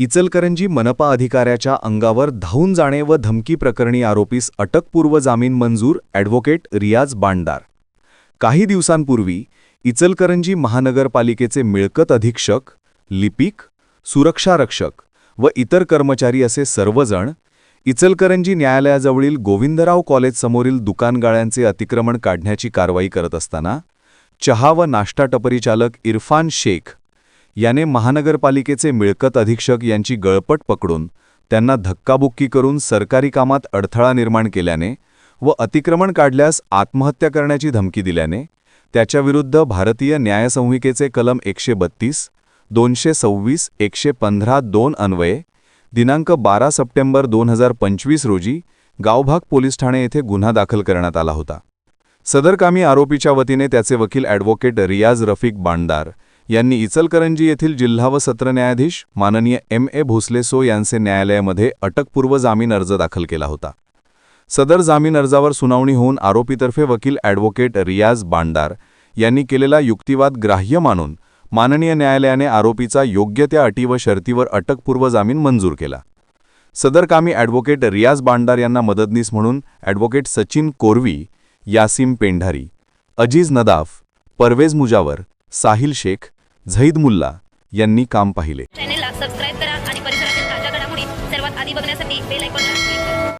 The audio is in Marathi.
इचलकरंजी मनपा अधिकाऱ्याच्या अंगावर धावून जाणे व धमकी प्रकरणी आरोपीस अटकपूर्व जामीन मंजूर ॲडव्होकेट रियाज बांडदार. काही दिवसांपूर्वी इचलकरंजी महानगरपालिकेचे मिळकत अधीक्षक लिपिक सुरक्षारक्षक व इतर कर्मचारी असे सर्वजण इचलकरंजी न्यायालयाजवळील गोविंदराव कॉलेजसमोरील दुकानगाळ्यांचे अतिक्रमण काढण्याची कारवाई करत असताना चहा व नाश्ता टपरी चालक इरफान शेख याने महानगरपालिकेचे मिळकत अधीक्षक यांची गळपट पकडून त्यांना धक्काबुक्की करून सरकारी कामात अडथळा निर्माण केल्याने व अतिक्रमण काढल्यास आत्महत्या करण्याची धमकी दिल्याने त्याच्याविरुद्ध भारतीय न्यायसंहिकेचे कलम एकशे बत्तीस दोनशे सव्वीस एकशे पंधरा दोन अन्वये दिनांक बारा सप्टेंबर दोन हजार पंचवीस रोजी गावभाग पोलीस ठाणे येथे गुन्हा दाखल करण्यात आला होता. सदरकामी आरोपीच्या वतीने त्याचे वकील ॲडव्होकेट रियाज रफिक बांडदार यांनी इचलकरंजी येथील जिल्हा व सत्र न्यायाधीश माननीय एम ए भोसले सो यांचे न्यायालयामध्ये अटकपूर्व जामीन अर्ज दाखल केला होता. सदर जामीन अर्जावर सुनावणी होऊन आरोपीतर्फे वकील ॲडव्होकेट रियाज बांडार यांनी केलेला युक्तिवाद ग्राह्य मानून माननीय न्यायालयाने आरोपीचा योग्य त्या अटी व शर्तीवर अटकपूर्व जामीन मंजूर केला. सदरकामी ॲडव्होकेट रियाज बांडार यांना मदतनीस म्हणून ॲडव्होकेट सचिन कोरवी यासिम पेंढारी अजीज नदाफ परवेज मुजावर साहिल शेख झईद मुल्ला यांनी काम पाहिले. चॅनेलला सबस्क्राईब करा आणि परिसरातील ताज्या घडामोडी सर्वात आधी बघण्यासाठी बेल आयकॉन